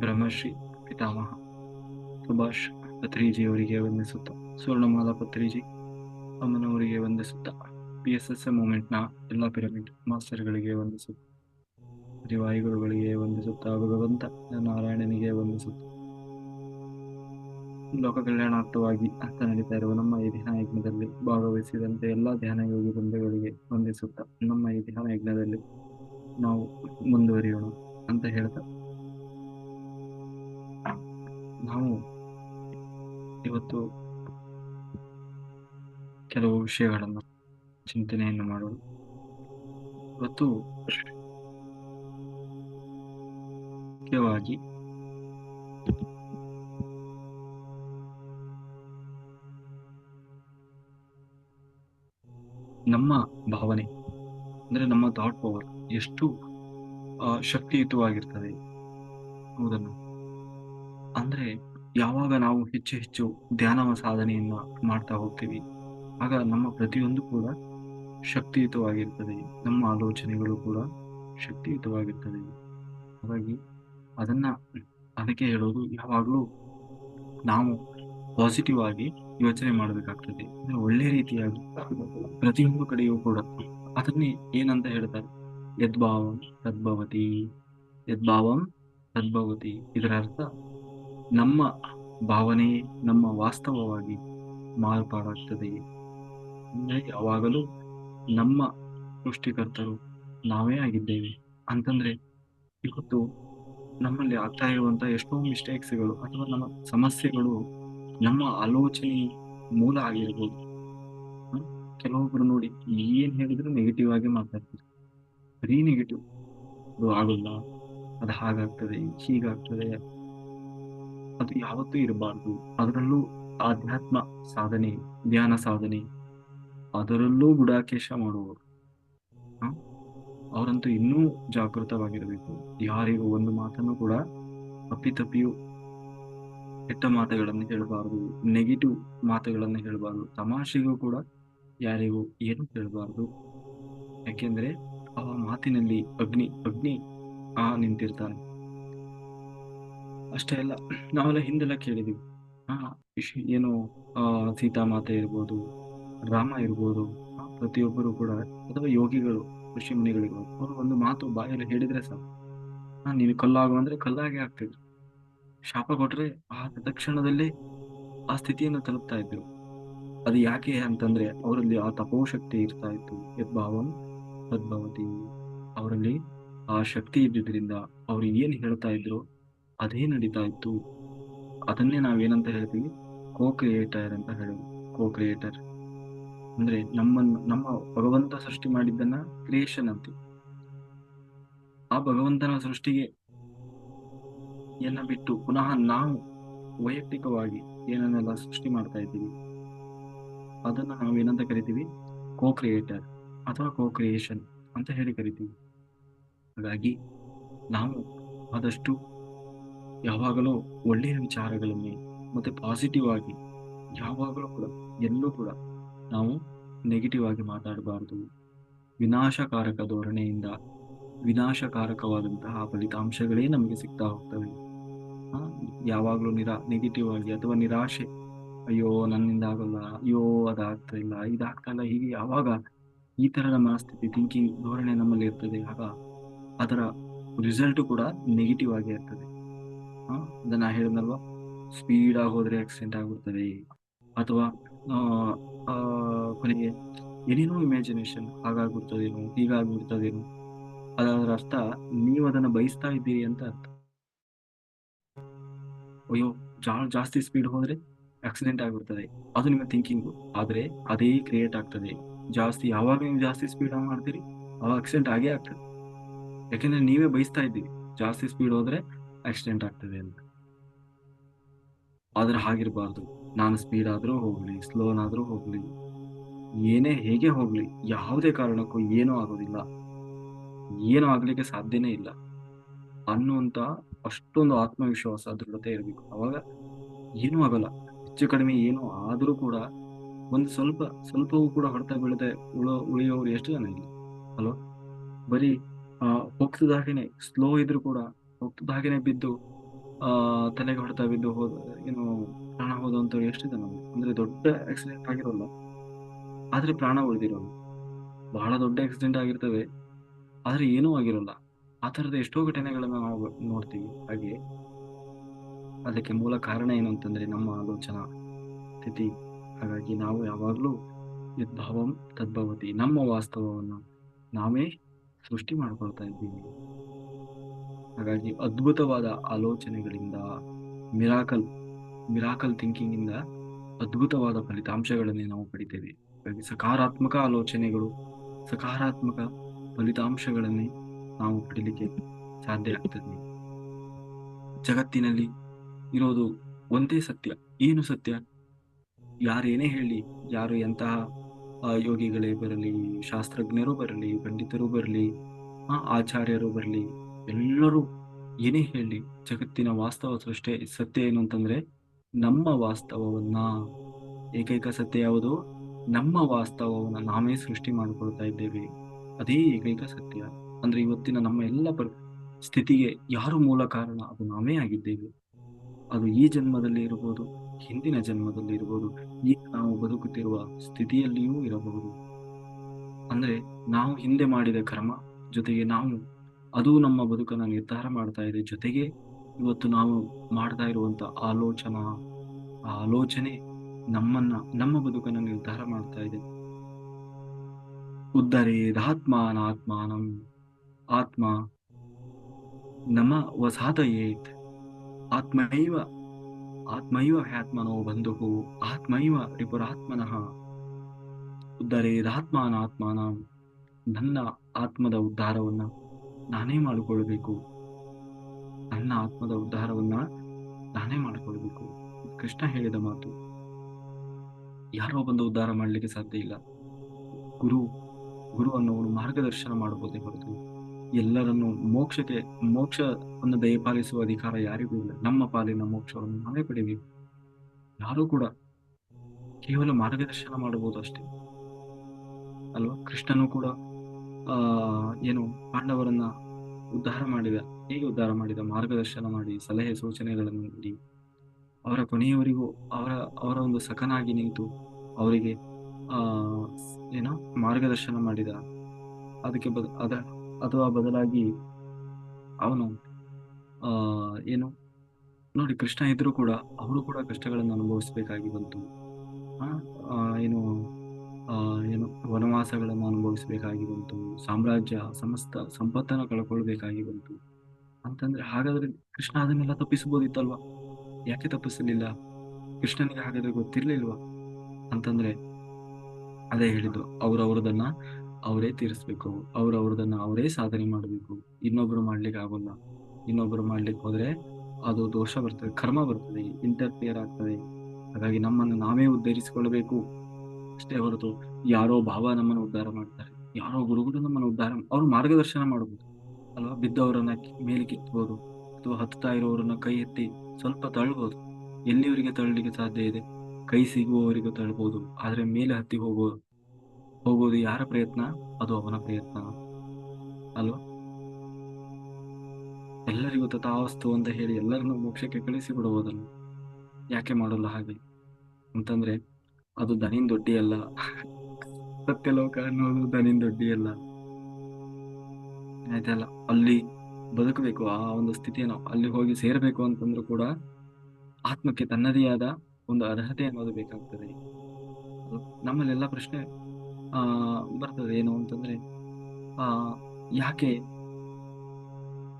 ಬ್ರಹ್ಮಶ್ರೀ ಪಿತಾಮಹ ಸುಭಾಷ್ ಪತ್ರಿಜಿಯವರಿಗೆ ವಂದಿಸುತ್ತಾ, ಸುವರ್ಣಮಾಲಾ ಪತ್ರಿಜಿ ಅಮ್ಮನವರಿಗೆ ವಂದಿಸುತ್ತಾ ಪಿ ಎಸ್ ಎಸ್ ಎ ಮೂಮೆಂಟ್ನ ಎಲ್ಲ ಪಿರಮಿಡ್ ಮಾಸ್ಟರ್ಗಳಿಗೆ ವಂದಿಸುತ್ತಾ ದಿವಾಯಿಗುರುಗಳಿಗೆ ವಂದಿಸುತ್ತಾ, ಭಗವಂತ ನಾರಾಯಣನಿಗೆ ವಂದಿಸುತ್ತಾ. ಲೋಕ ಕಲ್ಯಾಣಾರ್ಥವಾಗಿ ಅಂತ ನಡೀತಾ ಇರುವ ನಮ್ಮ ಈ ಧ್ಯಾನ ಯಜ್ಞದಲ್ಲಿ ಭಾಗವಹಿಸಿದಂತೆ ಎಲ್ಲ ಧ್ಯಾನ ಯೋಗಿ ಬಂಧುಗಳಿಗೆ ವಂದಿಸುತ್ತಾ ನಮ್ಮ ಈ ಧ್ಯಾನ ಯಜ್ಞದಲ್ಲಿ ನಾವು ಮುಂದುವರಿಯೋಣ ಅಂತ ಹೇಳ್ತಾ ನಾವು ಇವತ್ತು ಕೆಲವು ವಿಷಯಗಳನ್ನು ಚಿಂತನೆಯನ್ನು ಮಾಡೋಣ. ಇವತ್ತು ಮುಖ್ಯವಾಗಿ ನಮ್ಮ ಭಾವನೆ, ಅಂದ್ರೆ ನಮ್ಮ ಥಾಟ್ ಪವರ್ ಎಷ್ಟು ಶಕ್ತಿಯುತವಾಗಿರ್ತದೆ ಹೌದನ್ನು ಅಂದ್ರೆ ಯಾವಾಗ ನಾವು ಹೆಚ್ಚು ಹೆಚ್ಚು ಧ್ಯಾನ ಸಾಧನೆಯನ್ನ ಮಾಡ್ತಾ ಹೋಗ್ತೀವಿ, ಆಗ ನಮ್ಮ ಪ್ರತಿಯೊಂದು ಕೂಡ ಶಕ್ತಿಯುತವಾಗಿರ್ತದೆ. ನಮ್ಮ ಆಲೋಚನೆಗಳು ಕೂಡ ಶಕ್ತಿಯುತವಾಗಿರ್ತದೆ. ಹಾಗಾಗಿ ಅದನ್ನ ಅದಕ್ಕೆ ಹೇಳೋದು ಯಾವಾಗಲೂ ನಾವು ಪಾಸಿಟಿವ್ ಆಗಿ ಯೋಚನೆ ಮಾಡಬೇಕಾಗ್ತದೆ. ಅಂದ್ರೆ ಒಳ್ಳೆ ರೀತಿಯಾಗಿ ಪ್ರತಿಯೊಂದು ಕಡೆಯೂ ಕೂಡ ಅದನ್ನೇ ಏನಂತ ಹೇಳ್ತಾರೆ? ಯದ್ಭಾವಂ ತದ್ಭವತಿ. ಯದ್ಭಾವಂ ತದ್ಭವತಿ. ಇದರ ಅರ್ಥ ನಮ್ಮ ಭಾವನೆ, ನಮ್ಮ ವಾಸ್ತವವಾಗಿ ಮಾರ್ಪಾಡಾಗ್ತದೆ. ಅಂದ್ರೆ ಯಾವಾಗಲೂ ನಮ್ಮ ಸೃಷ್ಟಿಕರ್ತರು ನಾವೇ ಆಗಿದ್ದೇವೆ. ಅಂತಂದ್ರೆ, ಇವತ್ತು ನಮ್ಮಲ್ಲಿ ಆಗ್ತಾ ಇರುವಂತಹ ಎಷ್ಟೋ ಮಿಸ್ಟೇಕ್ಸ್ಗಳು ಅಥವಾ ನಮ್ಮ ಸಮಸ್ಯೆಗಳು ನಮ್ಮ ಆಲೋಚನೆ ಮೂಲ ಆಗಿರ್ಬೋದು? ಕೆಲವೊಬ್ರು ನೋಡಿ ಏನ್ ಹೇಳಿದ್ರು ನೆಗೆಟಿವ್ ಆಗಿ ಮಾತಾಡ್ತಾರೆ. ಬರೀ ನೆಗೆಟಿವ್ ಅದು ಆಗಲ್ಲ. ಅದು ಹಾಗಾಗ್ತದೆ, ಹೀಗಾಗ್ತದೆ. ಅದು ಯಾವತ್ತೂ ಇರಬಾರ್ದು. ಅದರಲ್ಲೂ ಆಧ್ಯಾತ್ಮ ಸಾಧನೆ, ಧ್ಯಾನ ಸಾಧನೆ, ಅದರಲ್ಲೂ ಗುಡಾಕೇಶ ಮಾಡುವವರು? ಅವರಂತೂ ಇನ್ನೂ ಜಾಗೃತವಾಗಿರಬೇಕು. ಯಾರಿಗೂ ಒಂದು ಮಾತನ್ನು ಕೂಡ ಅಪ್ಪಿತಪ್ಪಿಯೂ ಕೆಟ್ಟ ಮಾತುಗಳನ್ನು ಹೇಳಬಾರದು ನೆಗೆಟಿವ್ ಮಾತುಗಳನ್ನು ಹೇಳಬಾರದು, ತಮಾಷೆಗೂ ಕೂಡ ಯಾರಿಗೂ ಏನು ಹೇಳಬಾರದು. ಯಾಕೆಂದ್ರೆ ಆ ಮಾತಿನಲ್ಲಿ ಅಗ್ನಿ ಅಗ್ನಿ, ಆ ನಿಂತಿರ್ತಾನೆ. ಅಷ್ಟೇ ಅಲ್ಲ, ನಾವೆಲ್ಲ ಹಿಂದೆಲ್ಲ ಕೇಳಿದೀವಿ. ಏನು, ಆ, ಸೀತಾಮಾತೆ ಇರ್ಬೋದು, ರಾಮ ಇರ್ಬೋದು ಪ್ರತಿಯೊಬ್ಬರು ಕೂಡ, ಅಥವಾ ಯೋಗಿಗಳು, ಋಷಿ ಮುನಿಗಳಿರ್ಬೋದು, ಅವರು ಒಂದು ಮಾತು ಬಾಯಲ್ಲಿ ಹೇಳಿದ್ರೆ ಸಾಕು. ಹಾ ನೀನು ಕಲ್ಲಾಗು ಅಂದ್ರೆ ಕಲ್ಲಾಗೆ ಆಗ್ತಿದ್ರು. ಶಾಪ ಕೊಟ್ರೆ ಆ ತಕ್ಷಣದಲ್ಲಿ ಆ ಸ್ಥಿತಿಯನ್ನು ತಲುಪ್ತಾ ಇದ್ರು. ಅದು ಯಾಕೆ ಅಂತಂದ್ರೆ, ಅವರಲ್ಲಿ ಆ ತಪೋಶಕ್ತಿ ಇರ್ತಾ ಇತ್ತು. ಯದ್ಭಾವಂ ತದ್ಭವತಿ. ಅವರಲ್ಲಿ ಆ ಶಕ್ತಿ ಇದ್ದಿದ್ರಿಂದ ಅವ್ರು ಏನ್ ಹೇಳ್ತಾ ಇದ್ರು? ಅದೇ ನಡೀತಾ ಇತ್ತು. ಅದನ್ನೇ ನಾವೇನಂತ ಹೇಳ್ತೀವಿ? ಕೋ ಕ್ರಿಯೇಟರ್ ಅಂತ ಹೇಳೋದು ಕೋ ಕ್ರಿಯೇಟರ್ ಅಂದ್ರೆ ನಮ್ಮನ್ನು, ನಮ್ಮ ಭಗವಂತ ಸೃಷ್ಟಿ ಮಾಡಿದ್ದನ್ನ ಕ್ರಿಯೇಷನ್ ಅಂತೀವಿ. ಆ ಭಗವಂತನ ಸೃಷ್ಟಿಗೆ ಎಲ್ಲ ಬಿಟ್ಟು ಪುನಃ ನಾವು ವೈಯಕ್ತಿಕವಾಗಿ ಏನನ್ನೆಲ್ಲ ಸೃಷ್ಟಿ ಮಾಡ್ತಾ ಇದ್ದೀವಿ? ಅದನ್ನ ನಾವೇನಂತ ಕರಿತೀವಿ? ಕೋ ಕ್ರಿಯೇಟರ್ ಅಥವಾ ಕೋ ಕ್ರಿಯೇಷನ್ ಅಂತ ಹೇಳಿ ಕರಿತೀವಿ. ಹಾಗಾಗಿ ನಾವು ಆದಷ್ಟು ಯಾವಾಗಲೂ ಒಳ್ಳೆಯ ವಿಚಾರಗಳನ್ನೇ ಮತ್ತೆ ಪಾಸಿಟಿವ್ ಆಗಿ ಯಾವಾಗಲೂ ಕೂಡ, ಎಲ್ಲೂ ಕೂಡ ನಾವು ನೆಗೆಟಿವ್ ಆಗಿ ಮಾತಾಡಬಾರದು. ವಿನಾಶಕಾರಕ ಧೋರಣೆಯಿಂದ ವಿನಾಶಕಾರಕವಾದಂತಹ ಫಲಿತಾಂಶಗಳೇ ನಮಗೆ ಸಿಗ್ತಾ ಹೋಗ್ತವೆ. ಯಾವಾಗಲೂ ನಿರಾ ನೆಗೆಟಿವ್ ಆಗಿ ಅಥವಾ ನಿರಾಶೆ. ಅಯ್ಯೋ, ನನ್ನಿಂದ ಆಗೋಲ್ಲ, ಅಯ್ಯೋ, ಅದಾಗ್ತಾ ಇಲ್ಲ, ಇದಾಗ್ತಾ ಹೀಗೆ ಯಾವಾಗ ಈ ತರದ ಮನಸ್ಥಿತಿ ಥಿಂಕಿಂಗ್ ಧೋರಣೆ ನಮ್ಮಲ್ಲಿ ಇರ್ತದೆ, ಆಗ ಅದರ ರಿಸಲ್ಟ್ ಕೂಡ ನೆಗೆಟಿವ್ ಆಗಿ ಇರ್ತದೆ. ನಾ ಹೇಳಿದ್ನಲ್ವಾ? ಸ್ಪೀಡ್ ಆಗಿ ಹೋದ್ರೆ ಆಕ್ಸಿಡೆಂಟ್ ಆಗಿರ್ತದೆ ಅಥವಾ ಕೊನೆಗೆ ಏನೇನೋ ಇಮ್ಯಾಜಿನೇಷನ್ ಹಾಗಾಗ್ಬಿಡ್ತದೇನೋ, ಹೀಗಾಗ್ಬಿಡ್ತದೇನೋ ಅದರ ಅರ್ಥ, ನೀವು ಅದನ್ನ ಬಯಸ್ತಾ ಇದ್ದೀರಿ ಅಂತ ಅರ್ಥ. ಅಯ್ಯೋ ಜಾ ಜಾಸ್ತಿ ಸ್ಪೀಡ್ ಹೋದ್ರೆ ಆಕ್ಸಿಡೆಂಟ್ ಆಗ್ಬಿಡ್ತದೆ. ಅದು ನಿಮ್ಮ ಥಿಂಕಿಂಗ್ ಆದ್ರೆ ಅದೇ ಕ್ರಿಯೇಟ್ ಆಗ್ತದೆ. ಜಾಸ್ತಿ ಯಾವಾಗ ನೀವು ಜಾಸ್ತಿ ಸ್ಪೀಡ್ ಮಾಡ್ತೀರಿ, ಅವಾಗ ಆಕ್ಸಿಡೆಂಟ್ ಆಗೇ ಆಗ್ತದೆ. ಯಾಕೆಂದ್ರೆ ನೀವೇ ಬಯಸ್ತಾ ಇದ್ದೀರಿ. ಜಾಸ್ತಿ ಸ್ಪೀಡ್ ಹೋದ್ರೆ ಆಕ್ಸಿಡೆಂಟ್ ಆಗ್ತದೆ ಅಂತ. ಆದ್ರೆ ಹಾಗಿರ್ಬಾರ್ದು. ನಾನು ಸ್ಪೀಡ್ ಆದ್ರೂ ಹೋಗ್ಲಿ ಸ್ಲೋನಾದ್ರೂ ಹೋಗ್ಲಿ, ಏನೇ ಹೇಗೆ ಹೋಗ್ಲಿ, ಯಾವುದೇ ಕಾರಣಕ್ಕೂ ಏನೂ ಆಗೋದಿಲ್ಲ. ಏನೂ ಆಗ್ಲಿಕ್ಕೆ ಸಾಧ್ಯನೇ ಇಲ್ಲ. ಅನ್ನುವಂತ ಅಷ್ಟೊಂದು ಆತ್ಮವಿಶ್ವಾಸ, ದೃಢತೆ ಇರಬೇಕು. ಅವಾಗ ಏನೂ ಆಗಲ್ಲ. ಹೆಚ್ಚು ಕಡಿಮೆ ಏನೂ ಆದ್ರೂ ಕೂಡ ಒಂದು ಸ್ವಲ್ಪ, ಸ್ವಲ್ಪವೂ ಕೂಡ ಹೊಡೆತ ಬೀಳದೆ ಉಳೋ, ಉಳಿಯೋರು ಎಷ್ಟು ಜನ ಇಲ್ಲ? ಅಲ್ವಾ ಬರೀ, ಆ ಹೋಗ್ತದ ಹಾಗೇನೆ ಸ್ಲೋ ಇದ್ರೂ ಕೂಡ ಹಾಗೇನೆ ಬಿದ್ದು, ಆ, ತಲೆಗೆ ಹೊಡೆತ ಬಿದ್ದು ಹೋದ, ಏನು ಪ್ರಾಣ ಅಂತ ಎಷ್ಟಿದೆ ನಮ್ಗೆ? ಅಂದ್ರೆ ದೊಡ್ಡ ಆಕ್ಸಿಡೆಂಟ್ ಆಗಿರೋಲ್ಲ. ಆದ್ರೆ ಪ್ರಾಣ ಉಳಿದಿರೋಲ್ಲ. ಬಹಳ ದೊಡ್ಡ ಆಕ್ಸಿಡೆಂಟ್ ಆಗಿರ್ತವೆ. ಆದ್ರೆ ಏನೂ ಆಗಿರೋಲ್ಲ. ಆ ತರದ ಎಷ್ಟೋ ಘಟನೆಗಳನ್ನ ನಾವು ನೋಡ್ತೀವಿ ಹಾಗೆ. ಅದಕ್ಕೆ ಮೂಲ ಕಾರಣ ಏನು ಅಂತಂದ್ರೆ ನಮ್ಮ ಆಲೋಚನಾ ಸ್ಥಿತಿ. ಹಾಗಾಗಿ ನಾವು ಯಾವಾಗಲೂ ಯದ್ಭಾವಂ ತದ್ಭವತಿ. ನಮ್ಮ ವಾಸ್ತವವನ್ನು ನಾವೇ ಸೃಷ್ಟಿ ಮಾಡ್ಕೊಳ್ತಾ ಇದ್ದೀವಿ. ಹಾಗಾಗಿ ಅದ್ಭುತವಾದ ಆಲೋಚನೆಗಳಿಂದ ಮಿರಾಕಲ್ ಮಿರಾಕಲ್ ಥಿಂಕಿಂಗ್ ಇಂದ ಅದ್ಭುತವಾದ ಫಲಿತಾಂಶಗಳನ್ನೇ ನಾವು ಪಡಿತೇವೆ. ಹಾಗಾಗಿ ಸಕಾರಾತ್ಮಕ ಆಲೋಚನೆಗಳು, ಸಕಾರಾತ್ಮಕ ಫಲಿತಾಂಶಗಳನ್ನೇ ನಾವು ಪಡಿಲಿಕ್ಕೆ ಸಾಧ್ಯ ಆಗ್ತದೆ. ಜಗತ್ತಿನಲ್ಲಿ ಇರೋದು ಒಂದೇ ಸತ್ಯ. ಏನು ಸತ್ಯ? ಯಾರೇನೇ ಹೇಳಿ, ಯಾರು ಎಂತಹ ಯೋಗಿಗಳೇ ಬರಲಿ, ಶಾಸ್ತ್ರಜ್ಞರು ಬರಲಿ, ಪಂಡಿತರು ಬರಲಿ ಆಚಾರ್ಯರು ಬರಲಿ ಎಲ್ಲರೂ ಏನೇ ಹೇಳಿ, ಜಗತ್ತಿನ ವಾಸ್ತವ ಸೃಷ್ಟಿ ಸತ್ಯ ಏನು ಅಂತಂದ್ರೆ ನಮ್ಮ ವಾಸ್ತವವನ್ನ, ಏಕೈಕ ಸತ್ಯ ಯಾವುದು? ನಮ್ಮ ವಾಸ್ತವವನ್ನ ನಾವೇ ಸೃಷ್ಟಿ ಮಾಡಿಕೊಳ್ತಾ ಇದ್ದೇವೆ. ಅದೇ ಏಕೈಕ ಸತ್ಯ. ಅಂದ್ರೆ ಇವತ್ತಿನ ನಮ್ಮ ಎಲ್ಲ ಪರ್, ಸ್ಥಿತಿಗೆ ಯಾರು ಮೂಲ ಕಾರಣ? ಅದು ನಾವೇ ಆಗಿದ್ದೇವೆ. ಅದು ಈ ಜನ್ಮದಲ್ಲಿ ಇರಬಹುದು ಹಿಂದಿನ ಜನ್ಮದಲ್ಲಿ ಇರಬಹುದು ಈಗ ನಾವು ಬದುಕುತ್ತಿರುವ ಸ್ಥಿತಿಯಲ್ಲಿಯೂ ಇರಬಹುದು. ಅಂದ್ರೆ ನಾವು ಹಿಂದೆ ಮಾಡಿದ ಕರ್ಮ ಜೊತೆಗೆ ನಾವು ಅದು ನಮ್ಮ ಬದುಕನ್ನ ನಿರ್ಧಾರ ಮಾಡ್ತಾ ಇದೆ. ಜೊತೆಗೆ ಇವತ್ತು ನಾವು ಮಾಡ್ತಾ ಇರುವಂತ ಆಲೋಚನಾ, ಆಲೋಚನೆ ನಮ್ಮನ್ನ, ನಮ್ಮ ಬದುಕನ್ನ ನಿರ್ಧಾರ ಮಾಡ್ತಾ ಇದೆ. ಉದ್ಧರೇದಾತ್ಮಾನಾತ್ಮಾನಂ ಆತ್ಮ ನಮ ಏತ್ ಆತ್ಮೈವ ಆತ್ಮೈವ ಹ್ಯಾತ್ಮನೋ ಬಂಧು ಆತ್ಮೈವ ರಿಪುರಾತ್ಮನಃ ಉದ್ಧರೇದಾತ್ಮಾನಾತ್ಮಾನ ನನ್ನ ಆತ್ಮದ ಉದ್ಧಾರವನ್ನ ನಾನೇ ಮಾಡಿಕೊಳ್ಬೇಕು ನನ್ನ ಆತ್ಮದ ಉದ್ಧಾರವನ್ನ ನಾನೇ ಮಾಡಿಕೊಳ್ಬೇಕು ಕೃಷ್ಣ ಹೇಳಿದ ಮಾತು. ಯಾರೋ ಬಂದು ಉದ್ಧಾರ ಮಾಡಲಿಕ್ಕೆ ಸಾಧ್ಯ ಇಲ್ಲ. ಗುರು ಗುರು ಅನ್ನೋನು ಮಾರ್ಗದರ್ಶನ ಮಾಡಬಹುದೇ ಹೊರತು ಎಲ್ಲರನ್ನು ಮೋಕ್ಷಕ್ಕೆ, ಮೋಕ್ಷವನ್ನು ದಯಪಾಲಿಸುವ ಅಧಿಕಾರ ಯಾರಿಗೂ ಇಲ್ಲ. ನಮ್ಮ ಪಾಲಿನ ಮೋಕ್ಷವನ್ನು ನಾವೇ ಪಡಿಬೇಕು ಯಾರೂ ಕೂಡ ಕೇವಲ ಮಾರ್ಗದರ್ಶನ ಮಾಡಬಹುದು ಅಷ್ಟೇ. ಅಲ್ವಾ? ಕೃಷ್ಣನು ಕೂಡ ಆ, ಏನು ಪಾಂಡವರನ್ನ ಉದ್ಧಾರ ಮಾಡಿದ, ಹೇಗೆ ಉದ್ಧಾರ ಮಾಡಿದ? ಮಾರ್ಗದರ್ಶನ ಮಾಡಿ, ಸಲಹೆ ಸೂಚನೆಗಳನ್ನು ನೀಡಿ. ಅವರ ಕೊನೆಯವರಿಗೂ ಅವರ ಅವರ ಒಂದು ಸಖನಾಗಿ ನಿಂತು ಅವರಿಗೆ, ಆ, ಏನೋ ಮಾರ್ಗದರ್ಶನ ಮಾಡಿದ. ಅದಕ್ಕೆ ಬದ, ಅದ, ಅಥವಾ ಬದಲಾಗಿ ಅವನು, ಆ, ಏನು, ನೋಡಿ ಕೃಷ್ಣ ಇದ್ರೂ ಕೂಡ, ಅವರು ಕೂಡ ಕಷ್ಟಗಳನ್ನು ಅನುಭವಿಸಬೇಕಾಗಿ ಬಂತು. ಆ ಏನು ಏನು ವನವಾಸಗಳನ್ನು ಅನುಭವಿಸಬೇಕಾಗಿ ಬಂತು ಸಾಮ್ರಾಜ್ಯ ಸಮಸ್ತ ಸಂಪತ್ತನ್ನು ಕಳ್ಕೊಳ್ಬೇಕಾಗಿ ಬಂತು ಅಂತಂದ್ರೆ ಹಾಗಾದ್ರೆ ಕೃಷ್ಣ ಅದನ್ನೆಲ್ಲ ತಪ್ಪಿಸಬಹುದಿತ್ತಲ್ವಾ? ಯಾಕೆ ತಪ್ಪಿಸಲಿಲ್ಲ? ಕೃಷ್ಣನಿಗೆ ಹಾಗಾದ್ರೆ ಗೊತ್ತಿರ್ಲಿಲ್ವಾ? ಅಂತಂದ್ರೆ ಅದೇ ಹೇಳಿದ್ದು, ಅವ್ರವ್ರದನ್ನ ಅವರೇ ತೀರಿಸ್ಬೇಕು, ಅವ್ರವ್ರದನ್ನ ಅವರೇ ಸಾಧನೆ ಮಾಡಬೇಕು. ಇನ್ನೊಬ್ರು ಮಾಡ್ಲಿಕ್ಕೆ ಆಗೋಲ್ಲ. ಇನ್ನೊಬ್ರು ಮಾಡ್ಲಿಕ್ಕೆ ಹೋದ್ರೆ ಅದು ದೋಷ ಬರ್ತದೆ, ಕರ್ಮ ಬರ್ತದೆ ಇಂಟರ್ಫಿಯರ್ ಆಗ್ತದೆ. ಹಾಗಾಗಿ ನಮ್ಮನ್ನು ನಾವೇ ಉದ್ಧರಿಸಿಕೊಳ್ಬೇಕು ಅಷ್ಟೇ ಹೊರತು ಯಾರೋ ಭಾವ ನಮ್ಮನ್ನು ಉದ್ಧಾರ ಮಾಡ್ತಾರೆ. ಯಾರೋ ಗುರುಗಳು ನಮ್ಮನ್ನು ಉದ್ಧಾರ ಅವ್ರು ಮಾರ್ಗದರ್ಶನ ಮಾಡಬಹುದು ಅಲ್ವಾ? ಬಿದ್ದವರನ್ನ ಮೇಲೆ ಕಿತ್ಬೋದು ಅಥವಾ ಹತ್ತುತ್ತಾ ಇರೋರನ್ನ ಕೈ ಎತ್ತಿ ಸ್ವಲ್ಪ ತಳ್ಬೋದು. ಎಲ್ಲಿವರಿಗೆ ತಳ್ಳಲಿಕ್ಕೆ ಸಾಧ್ಯ ಇದೆ? ಕೈ ಸಿಗುವವರಿಗೂ ತಳ್ಬೋದು. ಆದ್ರೆ ಮೇಲೆ ಹತ್ತಿ ಹೋಗೋದು ಹೋಗೋದು ಯಾರ ಪ್ರಯತ್ನ? ಅದು ಅವನ ಪ್ರಯತ್ನ. ಅಲ್ವಾ? ಎಲ್ಲರಿಗೂ ತಥಾವಸ್ತು ಅಂತ ಹೇಳಿ ಎಲ್ಲರನ್ನೂ ಮೋಕ್ಷಕ್ಕೆ ಕಳಿಸಿ ಬಿಡುವುದನ್ನು ಯಾಕೆ ಮಾಡಲ್ಲ ಹಾಗೆ? ಅಂತಂದ್ರೆ ಅದು ದನಿನ್ ದೊಡ್ಡಿ ಅಲ್ಲ. ಸತ್ಯಲೋಕ ಅನ್ನೋದು ದನಿನ್ ದೊಡ್ಡಿ ಅಲ್ಲ. ಆಯ್ತಲ್ಲ, ಅಲ್ಲಿ ಬದುಕಬೇಕು, ಆ ಒಂದು ಸ್ಥಿತಿಯನ್ನು ಅಲ್ಲಿ ಹೋಗಿ ಸೇರಬೇಕು ಅಂತಂದ್ರೂ ಕೂಡ ಆತ್ಮಕ್ಕೆ ತನ್ನದೇ ಆದ ಒಂದು ಅರ್ಹತೆ ಅನ್ನೋದು ಬೇಕಾಗ್ತದೆ. ನಮ್ಮಲ್ಲೆಲ್ಲ ಪ್ರಶ್ನೆ, ಆ, ಬರ್ತದೆ ಏನು ಅಂತಂದ್ರೆ, ಆ, ಯಾಕೆ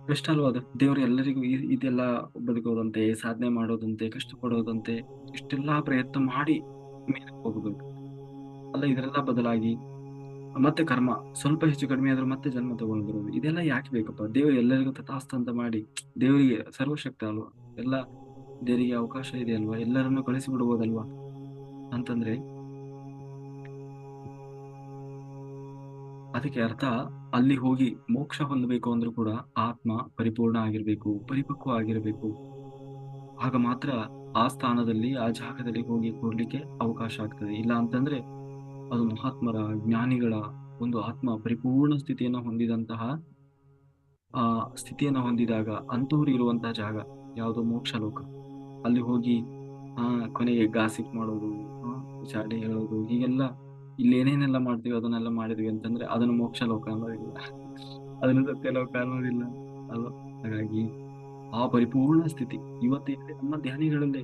ಕಷ್ಟ ಅಲ್ವಾ ಅದು? ದೇವರು ಎಲ್ಲರಿಗೂ ಇದೆಲ್ಲ ಬದುಕೋದಂತೆ, ಸಾಧನೆ ಮಾಡೋದಂತೆ ಕಷ್ಟಪಡೋದಂತೆ ಇಷ್ಟೆಲ್ಲ ಪ್ರಯತ್ನ ಮಾಡಿ ಮೇಲೆ ಹೋಗಬೇಕು ಅಲ್ಲ ಇದರೆಲ್ಲ ಬದಲಾಗಿ ಮತ್ತೆ ಕರ್ಮ, ಸ್ವಲ್ಪ ಹೆಚ್ಚು ಕಡಿಮೆ ಆದ್ರೂ ಮತ್ತೆ ಜನ್ಮ ತಗೊಂಡು ಇದೆಲ್ಲ ಯಾಕೆ ಬೇಕಪ್ಪ? ದೇವರು ಎಲ್ಲರಿಗೂ ತಥಾಸ್ತ ಅಂತ ಮಾಡಿ ದೇವರಿಗೆ ಸರ್ವಶಕ್ತ ಅಲ್ವಾ? ಎಲ್ಲ ದೇವರಿಗೆ ಅವಕಾಶ ಇದೆ ಅಲ್ವಾ? ಎಲ್ಲರನ್ನು ಕಳಿಸಿ ಬಿಡಬಹುದಲ್ವಾ ಅಂತಂದ್ರೆ ಅದಕ್ಕೆ ಅರ್ಥ, ಅಲ್ಲಿ ಹೋಗಿ ಮೋಕ್ಷ ಹೊಂದಬೇಕು ಅಂದ್ರೂ ಕೂಡ ಆತ್ಮ ಪರಿಪೂರ್ಣ ಆಗಿರ್ಬೇಕು, ಪರಿಪಕ್ವ ಆಗಿರ್ಬೇಕು. ಆಗ ಮಾತ್ರ ಆ ಸ್ಥಾನದಲ್ಲಿ, ಆ ಜಾಗದಲ್ಲಿ ಹೋಗಿ ಕೂರ್ಲಿಕ್ಕೆ ಅವಕಾಶ ಆಗ್ತದೆ. ಇಲ್ಲ ಅಂತಂದ್ರೆ ಅದು ಮಹಾತ್ಮರ ಜ್ಞಾನಿಗಳ ಒಂದು ಆತ್ಮ ಪರಿಪೂರ್ಣ ಸ್ಥಿತಿಯನ್ನು ಹೊಂದಿದಂತಹ, ಆ, ಸ್ಥಿತಿಯನ್ನು ಹೊಂದಿದಾಗ ಅಂತವ್ರು ಇರುವಂತಹ ಜಾಗ ಯಾವುದೋ ಮೋಕ್ಷ ಲೋಕ. ಅಲ್ಲಿ ಹೋಗಿ, ಆ, ಕೊನೆಗೆ ಗಾಸಿಪ್ ಮಾಡೋದು ಚಾಡಿ ಹೇಳೋದು, ಹೀಗೆಲ್ಲ ಇಲ್ಲಿ ಏನೇನೆಲ್ಲ ಮಾಡ್ತೀವಿ, ಅದನ್ನೆಲ್ಲ ಮಾಡಿದ್ವಿ ಅಂತಂದ್ರೆ ಅದನ್ನು ಮೋಕ್ಷ ಲೋಕ ಅನ್ನೋದಿಲ್ಲ. ಅದನ್ನು ಸತ್ಯ ಲೋಕ ಅನ್ನೋದಿಲ್ಲ. ಅಲ್ವಾ? ಹಾಗಾಗಿ ಆ ಪರಿಪೂರ್ಣ ಸ್ಥಿತಿ. ಇವತ್ತು ಇಲ್ಲಿ ನಮ್ಮ ಧ್ಯಾನಿಗಳಲ್ಲೇ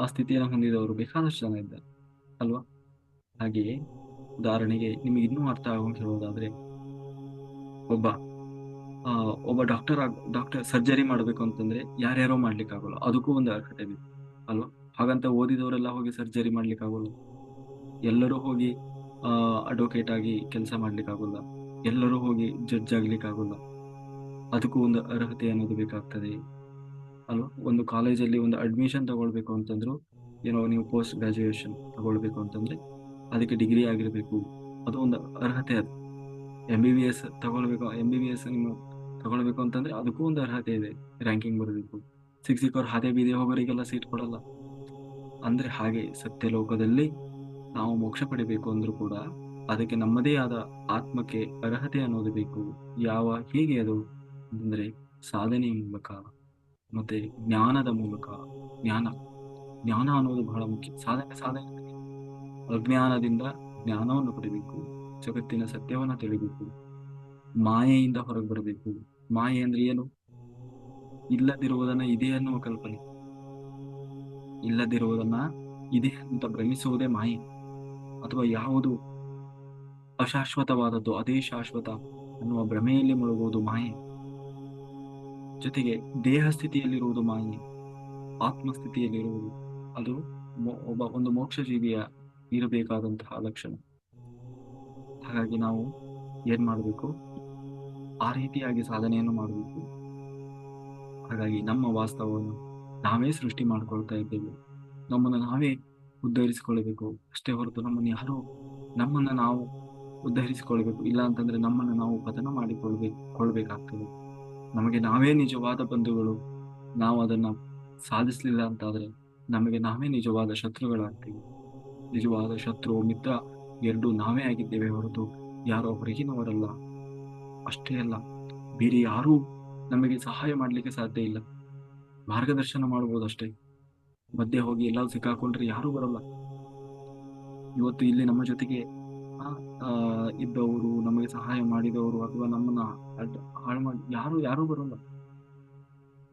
ಆ ಸ್ಥಿತಿಯನ್ನು ಹೊಂದಿದವರು ಬೇಕಾದಷ್ಟು ಜನ ಇದ್ದಾರೆ. ಅಲ್ವಾ? ಹಾಗೆಯೇ ಉದಾಹರಣೆಗೆ ನಿಮಗೆ ಇನ್ನೂ ಅರ್ಥ ಆಗುವಂತ ಹೇಳೋದಾದ್ರೆ ಒಬ್ಬ, ಆ, ಒಬ್ಬ ಡಾಕ್ಟರ್ ಆಗ ಡಾಕ್ಟರ್ ಸರ್ಜರಿ ಮಾಡಬೇಕು ಅಂತಂದ್ರೆ ಯಾರ್ಯಾರೋ ಮಾಡ್ಲಿಕ್ಕೆ ಆಗೋಲ್ಲ ಅದಕ್ಕೂ ಒಂದು ಅರ್ಹತೆ ಇದೆ. ಅಲ್ವಾ? ಹಾಗಂತ ಓದಿದವರೆಲ್ಲ ಹೋಗಿ ಸರ್ಜರಿ ಮಾಡ್ಲಿಕ್ಕೆ ಆಗೋಲ್ಲ ಎಲ್ಲರೂ ಹೋಗಿ ಅಡ್ವೊಕೇಟ್ ಆಗಿ ಕೆಲಸ ಮಾಡ್ಲಿಕ್ಕೆ ಆಗೋಲ್ಲ ಎಲ್ಲರೂ ಹೋಗಿ ಜಡ್ಜ್ ಆಗ್ಲಿಕ್ಕೆ ಆಗೋಲ್ಲ ಅದಕ್ಕೂ ಒಂದು ಅರ್ಹತೆ ಅನ್ನೋದು ಬೇಕಾಗ್ತದೆ. ಅಲ್ವಾ ಒಂದು ಕಾಲೇಜಲ್ಲಿ ಒಂದು ಅಡ್ಮಿಷನ್ ತಗೊಳ್ಬೇಕು ಅಂತಂದ್ರು, ಏನೋ ನೀವು ಪೋಸ್ಟ್ ಗ್ರಾಜುಯೇಷನ್ ತಗೊಳ್ಬೇಕು ಅಂತಂದ್ರೆ ಅದಕ್ಕೆ ಡಿಗ್ರಿ ಆಗಿರಬೇಕು. ಅದು ಒಂದು ಅರ್ಹತೆ ಅದು. ಎಂ ಬಿ ಬಿ ಎಸ್ ತಗೊಳ್ಬೇಕು ಎಂ ಬಿ ಬಿ ಎಸ್ ನೀವು ತಗೊಳ್ಬೇಕು ಅಂತಂದ್ರೆ ಅದಕ್ಕೂ ಒಂದು ಅರ್ಹತೆ ಇದೆ ರ್ಯಾಂಕಿಂಗ್ ಬರಬೇಕು. ಸಿಕ್ ಸಿಕ್ಕವ್ರು ಹಾದೆ ಬೀದಿ ಹೋಗೋರಿಗೆಲ್ಲ ಸೀಟ್ ಕೊಡಲ್ಲ. ಅಂದ್ರೆ ಹಾಗೆ ಸತ್ಯಲೋಕದಲ್ಲಿ ನಾವು ಮೋಕ್ಷ ಪಡಿಬೇಕು ಅಂದ್ರೂ ಕೂಡ ಅದಕ್ಕೆ ನಮ್ಮದೇ ಆದ ಆತ್ಮಕ್ಕೆ ಅರ್ಹತೆ ಅನ್ನೋದು ಬೇಕು. ಯಾವ, ಹೀಗೆ ಅದು? ಅಂದ್ರೆ ಸಾಧನೆ ಮೂಲಕ. ಮತ್ತೆ ಜ್ಞಾನದ ಮೂಲಕ ಜ್ಞಾನ ಜ್ಞಾನ ಅನ್ನೋದು ಬಹಳ ಮುಖ್ಯ. ಸಾಧನೆ ಸಾಧನೆ ಅಜ್ಞಾನದಿಂದ ಜ್ಞಾನವನ್ನು ಪಡಿಬೇಕು, ಜಗತ್ತಿನ ಸತ್ಯವನ್ನ ತಿಳಿಬೇಕು, ಮಾಯೆಯಿಂದ ಹೊರಗೆ ಬರಬೇಕು. ಮಾಯೆ ಅಂದ್ರೆ ಏನು? ಇಲ್ಲದಿರುವುದನ್ನ ಇದೆ ಅನ್ನುವ ಕಲ್ಪನೆ. ಇಲ್ಲದಿರುವುದನ್ನ ಇದೆ ಅಂತ ಭ್ರಮಿಸುವುದೇ ಮಾಯೆ. ಅಥವಾ ಯಾವುದು ಅಶಾಶ್ವತವಾದದ್ದು, ಅದೇ ಶಾಶ್ವತ ಅನ್ನುವ ಭ್ರಮೆಯಲ್ಲಿ ಮುಳುಗುವುದು ಮಾಯೆ. ಜೊತೆಗೆ ದೇಹ ಸ್ಥಿತಿಯಲ್ಲಿರುವುದು ಮಾಯೆ, ಆತ್ಮಸ್ಥಿತಿಯಲ್ಲಿರುವುದು. ಅದು ಒಬ್ಬ ಒಂದು ಮೋಕ್ಷ ಜೀವಿಯ ಇರಬೇಕಾದಂತಹ ಲಕ್ಷಣ. ಹಾಗಾಗಿ ನಾವು ಏನ್ ಮಾಡಬೇಕು? ಆ ರೀತಿಯಾಗಿ ಸಾಧನೆಯನ್ನು ಮಾಡಬೇಕು. ಹಾಗಾಗಿ ನಮ್ಮ ವಾಸ್ತವವನ್ನು ನಾವೇ ಸೃಷ್ಟಿ ಮಾಡಿಕೊಳ್ತಾ ಇದ್ದೇವೆ. ನಮ್ಮನ್ನು ನಾವೇ ಉದ್ಧರಿಸಿಕೊಳ್ಳಬೇಕು. ಅಷ್ಟೇ ಹೊರತು ನಮ್ಮನ್ನು ಯಾರು ನಮ್ಮನ್ನ ನಾವು ಉದ್ಧರಿಸಿಕೊಳ್ಬೇಕು ಇಲ್ಲ ಅಂತಂದ್ರೆ ನಮ್ಮನ್ನು ನಾವು ಪತನ ಮಾಡಿಕೊಳ್ಬೇಕು, ಕೊಳ್ಬೇಕಾಗ್ತದೆ. ನಮಗೆ ನಾವೇ ನಿಜವಾದ ಬಂಧುಗಳು. ನಾವು ಅದನ್ನ ಸಾಧಿಸ್ಲಿಲ್ಲ ಅಂತಾದ್ರೆ ನಮಗೆ ನಾವೇ ನಿಜವಾದ ಶತ್ರುಗಳಾಗ್ತೀವಿ. ನಿಜವಾದ ಶತ್ರು ಮಿತ್ರ ಎರಡೂ ನಾವೇ ಆಗಿದ್ದೇವೆ ಹೊರತು ಯಾರೋ ಹೊರಗಿನವರಲ್ಲ. ಅಷ್ಟೇ ಅಲ್ಲ ಬೇರೆ ಯಾರೂ ನಮಗೆ ಸಹಾಯ ಮಾಡ್ಲಿಕ್ಕೆ ಸಾಧ್ಯ ಇಲ್ಲ. ಮಾರ್ಗದರ್ಶನ ಮಾಡ್ಬೋದಷ್ಟೇ ಮಧ್ಯೆ ಹೋಗಿ ಎಲ್ಲ ಸಿಕ್ಕಾಕೊಂಡ್ರೆ ಯಾರೂ ಬರಲ್ಲ. ಇವತ್ತು ಇಲ್ಲಿ ನಮ್ಮ ಜೊತೆಗೆ ಆ, ಇದ್ದವರು, ನಮಗೆ ಸಹಾಯ ಮಾಡಿದವರು ಅಥವಾ ನಮ್ಮನ್ನ ಹಾಳು ಮಾಡಿ, ಯಾರು ಯಾರು ಬರಲ್ಲ.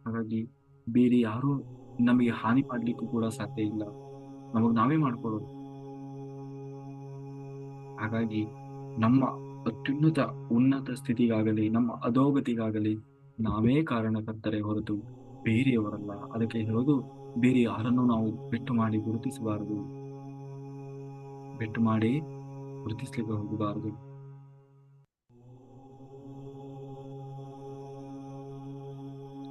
ಹಾಗಾಗಿ ಬೇರೆ ಯಾರು ನಮಗೆ ಹಾನಿ ಮಾಡ್ಲಿಕ್ಕೂ ಕೂಡ ಸಾಧ್ಯ ಇಲ್ಲ. ನಮಗ್ ನಾವೇ ಮಾಡ್ಕೊಳ್ಳೋದು ಹಾಗಾಗಿ ನಮ್ಮ ಅತ್ಯುನ್ನತ, ಉನ್ನತ ಸ್ಥಿತಿಗಾಗಲಿ, ನಮ್ಮ ಅಧೋಗತಿಗಾಗಲಿ ನಾವೇ ಕಾರಣಕರ್ತರೆ ಹೊರತು ಬೇರೆಯವರಲ್ಲ. ಅದಕ್ಕೆ ಹೇಳೋದು, ಬೇರೆ ಯಾರನ್ನು ನಾವು ಬೆಟ್ಟು ಮಾಡಿ ಗುರುತಿಸಬಾರದು. ಬೆಟ್ಟು ಮಾಡಿ ಗುರುತಿಸ್ಲಿಕ್ಕೆ ಹೋಗಬಾರದು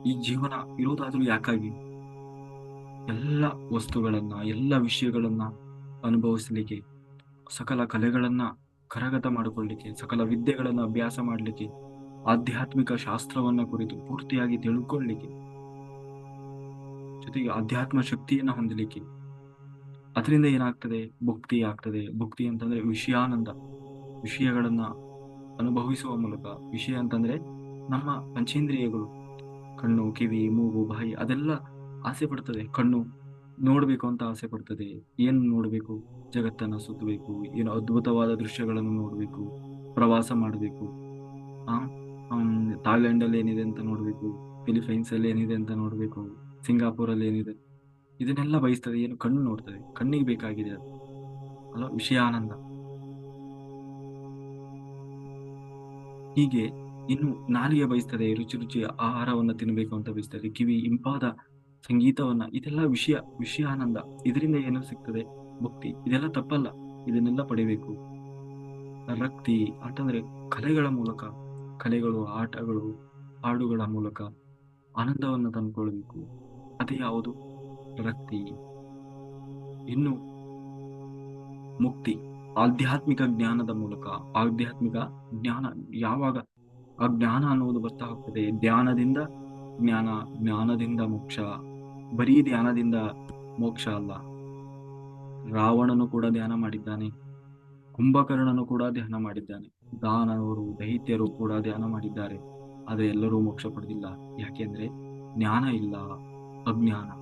ಈ ಜೀವನ ಇರೋದಾದ್ರೂ ಯಾಕಾಗಿ ಎಲ್ಲ ವಸ್ತುಗಳನ್ನ, ಎಲ್ಲ ವಿಷಯಗಳನ್ನ ಅನುಭವಿಸಲಿಕ್ಕೆ, ಸಕಲ ಕಲೆಗಳನ್ನ ಕರಗತ ಮಾಡಿಕೊಳ್ಳಿಕ್ಕೆ, ಸಕಲ ವಿದ್ಯೆಗಳನ್ನ ಅಭ್ಯಾಸ ಮಾಡಲಿಕ್ಕೆ, ಆಧ್ಯಾತ್ಮಿಕ ಶಾಸ್ತ್ರವನ್ನ ಕುರಿತು ಪೂರ್ತಿಯಾಗಿ ತಿಳ್ಕೊಳ್ಳಿಕ್ಕೆ, ಜೊತೆಗೆ ಆಧ್ಯಾತ್ಮ ಶಕ್ತಿಯನ್ನ ಹೊಂದಲಿಕ್ಕೆ ಅದರಿಂದ ಏನಾಗ್ತದೆ? ಭುಕ್ತಿ ಆಗ್ತದೆ. ಭುಕ್ತಿ ಅಂತಂದ್ರೆ ವಿಷಯಾನಂದ. ವಿಷಯಗಳನ್ನ ಅನುಭವಿಸುವ ಮೂಲಕ. ವಿಷಯ ಅಂತಂದ್ರೆ ನಮ್ಮ ಪಂಚೇಂದ್ರಿಯಗಳು. ಕಣ್ಣು, ಕಿವಿ, ಮೂಗು, ಬಾಯಿ ಅದೆಲ್ಲ ಆಸೆ ಪಡ್ತದೆ. ಕಣ್ಣು ನೋಡ್ಬೇಕು ಅಂತ ಆಸೆ ಪಡ್ತದೆ. ಏನ್ ನೋಡ್ಬೇಕು? ಜಗತ್ತನ್ನ ಸುತ್ತಬೇಕು. ಏನು ಅದ್ಭುತವಾದ ದೃಶ್ಯಗಳನ್ನು ನೋಡ್ಬೇಕು. ಪ್ರವಾಸ ಮಾಡಬೇಕು. ಆ ಥಾಯ್ಲೆಂಡ್ ಅಲ್ಲಿ ಏನಿದೆ ಅಂತ ನೋಡ್ಬೇಕು. ಫಿಲಿಪೈನ್ಸ್ ಅಲ್ಲಿ ಏನಿದೆ ಅಂತ ನೋಡ್ಬೇಕು. ಸಿಂಗಾಪುರ್ ಅಲ್ಲಿ ಏನಿದೆ ಇದನ್ನೆಲ್ಲ ಬಯಸ್ತದೆ, ಏನು ಕಣ್ಣು ನೋಡ್ತದೆ, ಕಣ್ಣಿಗೆ ಬೇಕಾಗಿದೆ ಅದು. ಅಲ್ಲ, ವಿಷಯಾನಂದ. ಹೀಗೆ ಇನ್ನು ನಾಲಿಗೆ ಬಯಸ್ತದೆ, ರುಚಿ ರುಚಿ ಆಹಾರವನ್ನು ತಿನ್ನಬೇಕು ಅಂತ ಬಯಸ್ತದೆ, ಕಿವಿ ಇಂಪಾದ ಸಂಗೀತವನ್ನ, ಇದೆಲ್ಲ ವಿಷಯ, ವಿಷಯಾನಂದ. ಇದರಿಂದ ಏನು ಸಿಗ್ತದೆ, ಭಕ್ತಿ. ಇದೆಲ್ಲ ತಪ್ಪಲ್ಲ, ಇದನ್ನೆಲ್ಲ ಪಡಿಬೇಕು. ರಕ್ತಿ, ಅಂತಂದ್ರೆ ಕಲೆಗಳ ಮೂಲಕ, ಕಲೆಗಳು, ಆಟಗಳು, ಹಾಡುಗಳ ಮೂಲಕ ಆನಂದವನ್ನು ತಂದುಕೊಳ್ಬೇಕು. ಅದೇ ಯಾವುದು? ರಕ್ತಿ, ಇನ್ನು ಮುಕ್ತಿ. ಆಧ್ಯಾತ್ಮಿಕ ಜ್ಞಾನದ ಮೂಲಕ, ಆಧ್ಯಾತ್ಮಿಕ ಜ್ಞಾನ ಯಾವಾಗ ಆ ಜ್ಞಾನ ಅನ್ನುವುದು ಬರ್ತಾ ಹೋಗ್ತದೆ ಧ್ಯಾನದಿಂದ ಜ್ಞಾನ, ಜ್ಞಾನದಿಂದ ಮೋಕ್ಷ. ಬರೀ ಧ್ಯಾನದಿಂದ ಮೋಕ್ಷ ಅಲ್ಲ. ರಾವಣನು ಕೂಡ ಧ್ಯಾನ ಮಾಡಿದ್ದಾನೆ. ಕುಂಭಕರ್ಣನು ಕೂಡ ಧ್ಯಾನ ಮಾಡಿದ್ದಾನೆ. ದಾನವರು, ದೈತ್ಯರು ಕೂಡ ಧ್ಯಾನ ಮಾಡಿದ್ದಾರೆ. ಆದರೆ ಎಲ್ಲರೂ ಮೋಕ್ಷ ಪಡೆದಿಲ್ಲ. ಯಾಕೆಂದ್ರೆ ಜ್ಞಾನ ಇಲ್ಲ, ಅಜ್ಞಾನ.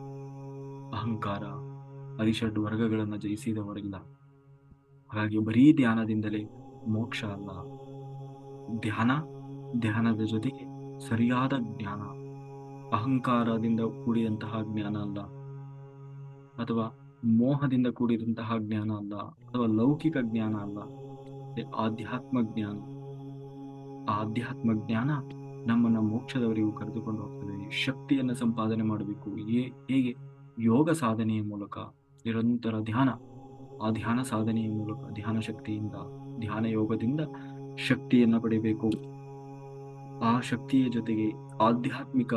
ಅಹಂಕಾರ ಅರಿಷಡ್ ವರ್ಗಗಳನ್ನು ಜಯಿಸಿದವರಿಲ್ಲ. ಹಾಗಾಗಿ ಬರೀ ಧ್ಯಾನದಿಂದಲೇ ಮೋಕ್ಷ ಅಲ್ಲ. ಧ್ಯಾನ, ಧ್ಯಾನದ ಜೊತೆಗೆ ಸರಿಯಾದ ಜ್ಞಾನ, ಅಹಂಕಾರದಿಂದ ಕೂಡಿದಂತಹ ಜ್ಞಾನ ಅಲ್ಲ. ಅಥವಾ ಮೋಹದಿಂದ ಕೂಡಿದಂತಹ ಜ್ಞಾನ ಅಲ್ಲ, ಅಥವಾ ಲೌಕಿಕ ಜ್ಞಾನ ಅಲ್ಲ. ಆಧ್ಯಾತ್ಮ ಜ್ಞಾನ. ಆಧ್ಯಾತ್ಮ ಜ್ಞಾನ ನಮ್ಮನ್ನ ಮೋಕ್ಷದವರೆಗೂ ಕರೆದುಕೊಂಡು ಹೋಗ್ತದೆ. ಶಕ್ತಿಯನ್ನು ಸಂಪಾದನೆ ಮಾಡಬೇಕು. ಹೇಗೆ? ಯೋಗ ಸಾಧನೆಯ ಮೂಲಕ, ನಿರಂತರ ಧ್ಯಾನ, ಆ ಧ್ಯಾನ ಸಾಧನೆಯ ಮೂಲಕ ಧ್ಯಾನ ಶಕ್ತಿಯಿಂದ, ಧ್ಯಾನ ಯೋಗದಿಂದ ಶಕ್ತಿಯನ್ನು ಪಡಿಬೇಕು. ಆ ಶಕ್ತಿಯ ಜೊತೆಗೆ ಆಧ್ಯಾತ್ಮಿಕ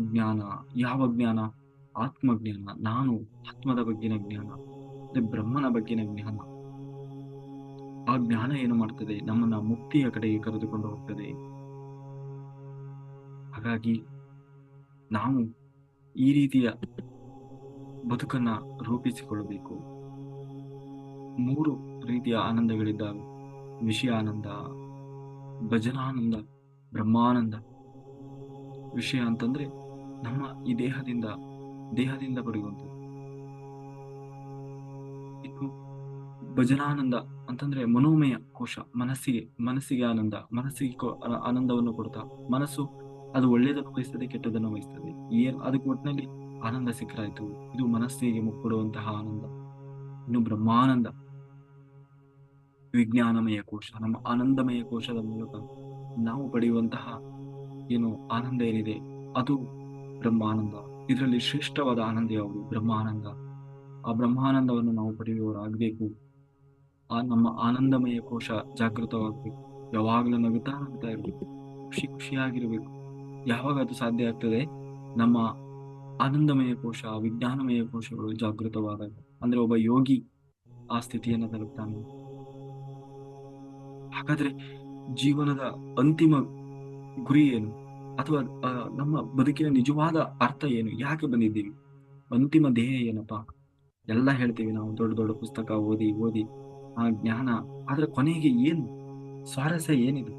ಜ್ಞಾನ, ಯಾವ ಜ್ಞಾನ? ಆತ್ಮಜ್ಞಾನ, ನಾನು ಆತ್ಮದ ಬಗ್ಗಿನ ಜ್ಞಾನ ಬ್ರಹ್ಮನ ಬಗ್ಗಿನ ಜ್ಞಾನ. ಆ ಜ್ಞಾನ ಏನು ಮಾಡ್ತದೆ? ನಮ್ಮನ್ನ ಮುಕ್ತಿಯ ಕಡೆಗೆ ಕರೆದುಕೊಂಡು ಹೋಗ್ತದೆ. ಹಾಗಾಗಿ, ನಾವು ಈ ರೀತಿಯ ಬದುಕನ್ನ ರೂಪಿಸಿಕೊಳ್ಳಬೇಕು. ಮೂರು ರೀತಿಯ ಆನಂದಗಳಿದ್ದಾವೆ ವಿಷಯ ಆನಂದ, ಭಜನಾನಂದ, ಬ್ರಹ್ಮಾನಂದ. ವಿಷಯ ಅಂತಂದ್ರೆ ನಮ್ಮ ಈ ದೇಹದಿಂದ ದೇಹದಿಂದ ಪಡೆಯುವಂಥದ್ದು ಇನ್ನು ಭಜನಾನಂದ ಅಂತಂದ್ರೆ ಮನೋಮಯ ಕೋಶ, ಮನಸ್ಸಿಗೆ ಮನಸ್ಸಿಗೆ ಆನಂದ, ಮನಸ್ಸಿಗೆ ಆನಂದವನ್ನು ಕೊಡ್ತಾ, ಮನಸ್ಸು ಅದು ಒಳ್ಳೆಯದನ್ನು ವಹಿಸ್ತದೆ ಕೆಟ್ಟದನ್ನು ವಹಿಸ್ತದೆ. ಏನ್, ಅದಕ್ಕೆ ಒಟ್ಟಿನಲ್ಲಿ ಆನಂದ ಸಿಕ್ಕರಾಯ್ತು. ಇದು ಮನಸ್ಸಿಗೆ ಮುಕ್ಕೊಡುವಂತಹ ಆನಂದ. ಇನ್ನು ಬ್ರಹ್ಮಾನಂದ. ವಿಜ್ಞಾನಮಯ ಕೋಶ, ನಮ್ಮ ಆನಂದಮಯ ಕೋಶದ ಮೂಲಕ ನಾವು ಪಡೆಯುವಂತಹ ಏನು ಆನಂದ ಏನಿದೆ, ಅದು ಬ್ರಹ್ಮಾನಂದ. ಇದರಲ್ಲಿ ಶ್ರೇಷ್ಠವಾದ ಆನಂದ ಯಾವುದು? ಬ್ರಹ್ಮಾನಂದ. ಆ ಬ್ರಹ್ಮಾನಂದವನ್ನು ನಾವು ಪಡೆಯುವವರಾಗಬೇಕು. ಆ ನಮ್ಮ ಆನಂದಮಯ ಕೋಶ ಜಾಗೃತವಾಗಬೇಕು. ಯಾವಾಗಲೂ ನಗುತ್ತಾ ನಗುತ್ತಾ ಇರಬೇಕು. ಖುಷಿ ಖುಷಿಯಾಗಿರಬೇಕು. ಯಾವಾಗ ಅದು ಸಾಧ್ಯ ಆಗ್ತದೆ? ನಮ್ಮ ಆನಂದಮಯ ಕೋಶ, ವಿಜ್ಞಾನಮಯ ಕೋಶಗಳು ಜಾಗೃತವಾದಾಗ ಅಂದ್ರೆ ಒಬ್ಬ ಯೋಗಿ ಆ ಸ್ಥಿತಿಯನ್ನು ತಲುಪ್ತಾನೆ. ಹಾಗಾದ್ರೆ ಜೀವನದ ಅಂತಿಮ ಗುರಿ ಏನು? ಅಥವಾ ನಮ್ಮ ಬದುಕಿನ ನಿಜವಾದ ಅರ್ಥ ಏನು? ಯಾಕೆ ಬಂದಿದ್ದೀವಿ? ಅಂತಿಮ ಧ್ಯೇಯ ಏನಪ್ಪಾ? ಎಲ್ಲ ಹೇಳ್ತೀವಿ ನಾವು, ದೊಡ್ಡ ದೊಡ್ಡ ಪುಸ್ತಕ ಓದಿ ಓದಿ, ಆ ಜ್ಞಾನ. ಆದ್ರೆ ಕೊನೆಗೆ ಏನು? ಸ್ವಾರಸ್ಯ ಏನಿದೆ?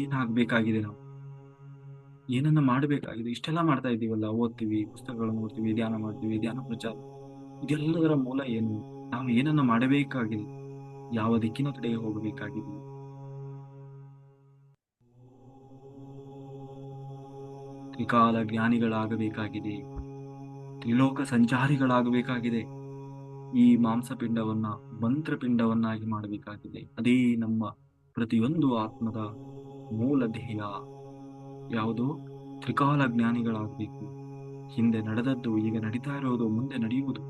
ಏನಾಗಬೇಕಾಗಿದೆ ನಾವು? ಏನನ್ನ ಮಾಡಬೇಕಾಗಿದೆ? ಇಷ್ಟೆಲ್ಲ ಮಾಡ್ತಾ ಇದ್ದೀವಲ್ಲ, ಓದ್ತೀವಿ, ಪುಸ್ತಕಗಳನ್ನು ಓದ್ತೀವಿ, ಧ್ಯಾನ ಮಾಡ್ತೀವಿ, ಧ್ಯಾನ ಪ್ರಚಾರ. ಇದೆಲ್ಲದರ ಮೂಲ ಏನು? ನಾವು ಏನನ್ನ ಮಾಡಬೇಕಾಗಿದೆ? ಯಾವ ದಿಕ್ಕಿನ ಕಡೆಗೆ ಹೋಗಬೇಕಾಗಿದೆ? ತ್ರಿಕಾಲ ಜ್ಞಾನಿಗಳಾಗಬೇಕಾಗಿದೆ. ತ್ರಿಲೋಕ ಸಂಚಾರಿಗಳಾಗಬೇಕಾಗಿದೆ. ಈ ಮಾಂಸಪಿಂಡವನ್ನ, ಮಂತ್ರಪಿಂಡವನ್ನಾಗಿ ಮಾಡಬೇಕಾಗಿದೆ. ಅದೇ ನಮ್ಮ ಪ್ರತಿಯೊಂದು ಆತ್ಮದ ಮೂಲ ಧ್ಯೇಯ. ಯಾವುದು? ತ್ರಿಕಾಲ ಜ್ಞಾನಿಗಳಾಗಬೇಕು. ಹಿಂದೆ ನಡೆದದ್ದು ಈಗ ನಡೀತಾ ಇರೋದು, ಮುಂದೆ ನಡೆಯುವುದು.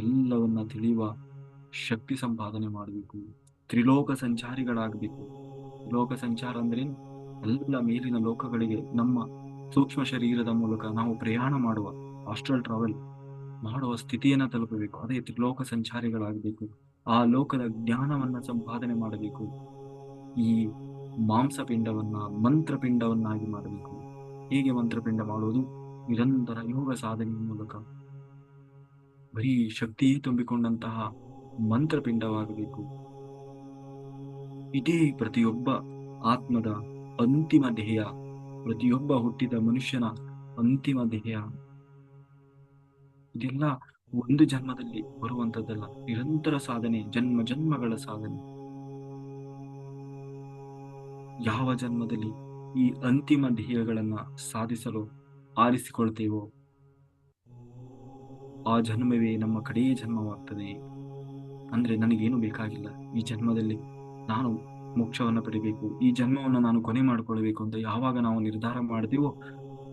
ಎಲ್ಲವನ್ನ ತಿಳಿಯುವ ಶಕ್ತಿ ಸಂಪಾದನೆ ಮಾಡಬೇಕು. ತ್ರಿಲೋಕ ಸಂಚಾರಿಗಳಾಗಬೇಕು. ಲೋಕ ಸಂಚಾರ ಅಂದ್ರೆ ಎಲ್ಲ ಮೇಲಿನ ಲೋಕಗಳಿಗೆ ನಮ್ಮ ಸೂಕ್ಷ್ಮ ಶರೀರದ ಮೂಲಕ ನಾವು ಪ್ರಯಾಣ ಮಾಡುವ ಆಸ್ಟ್ರಲ್ ಟ್ರಾವೆಲ್ ಮಾಡುವ ಸ್ಥಿತಿಯನ್ನ ತಲುಪಬೇಕು. ಅದೇ ತ್ರಿಲೋಕ ಸಂಚಾರಿಗಳಾಗಬೇಕು. ಆ ಲೋಕದ ಜ್ಞಾನವನ್ನ ಸಂಪಾದನೆ ಮಾಡಬೇಕು. ಈ ಮಾಂಸಪಿಂಡವನ್ನ, ಮಂತ್ರಪಿಂಡವನ್ನಾಗಿ ಮಾಡಬೇಕು. ಹೇಗೆ ಮಂತ್ರಪಿಂಡ ಮಾಡುವುದು? ನಿರಂತರ ಯೋಗ ಸಾಧನೆಯ ಮೂಲಕ. ಬರೀ ಶಕ್ತಿಯೇ ತುಂಬಿಕೊಂಡಂತಹ ಮಂತ್ರಪಿಂಡವಾಗಬೇಕು. ಇದೇ ಪ್ರತಿಯೊಬ್ಬ ಆತ್ಮದ ಅಂತಿಮ ಧ್ಯೇಯ. ಪ್ರತಿಯೊಬ್ಬ ಹುಟ್ಟಿದ ಮನುಷ್ಯನ ಅಂತಿಮ ಧ್ಯೇಯ. ಇದೆಲ್ಲ ಒಂದು ಜನ್ಮದಲ್ಲಿ ಬರುವಂತದ್ದಲ್ಲ ನಿರಂತರ ಸಾಧನೆ, ಜನ್ಮ ಜನ್ಮಗಳ ಸಾಧನೆ. ಯಾವ ಜನ್ಮದಲ್ಲಿ ಈ ಅಂತಿಮ ಧ್ಯೇಯಗಳನ್ನು ಸಾಧಿಸಲು ಆರಿಸಿಕೊಳ್ತೇವೋ? ಆ ಜನ್ಮವೇ ನಮ್ಮ ಕಡೆಯೇ ಜನ್ಮವಾಗ್ತದೆ. ಅಂದರೆ ನನಗೇನು ಬೇಕಾಗಿಲ್ಲ. ಈ ಜನ್ಮದಲ್ಲಿ ನಾನು ಮೋಕ್ಷವನ್ನು ಪಡಿಬೇಕು. ಈ ಜನ್ಮವನ್ನು ನಾನು ಕೊನೆ ಮಾಡಿಕೊಳ್ಬೇಕು ಅಂತ ಯಾವಾಗ ನಾವು ನಿರ್ಧಾರ ಮಾಡ್ತೀವೋ,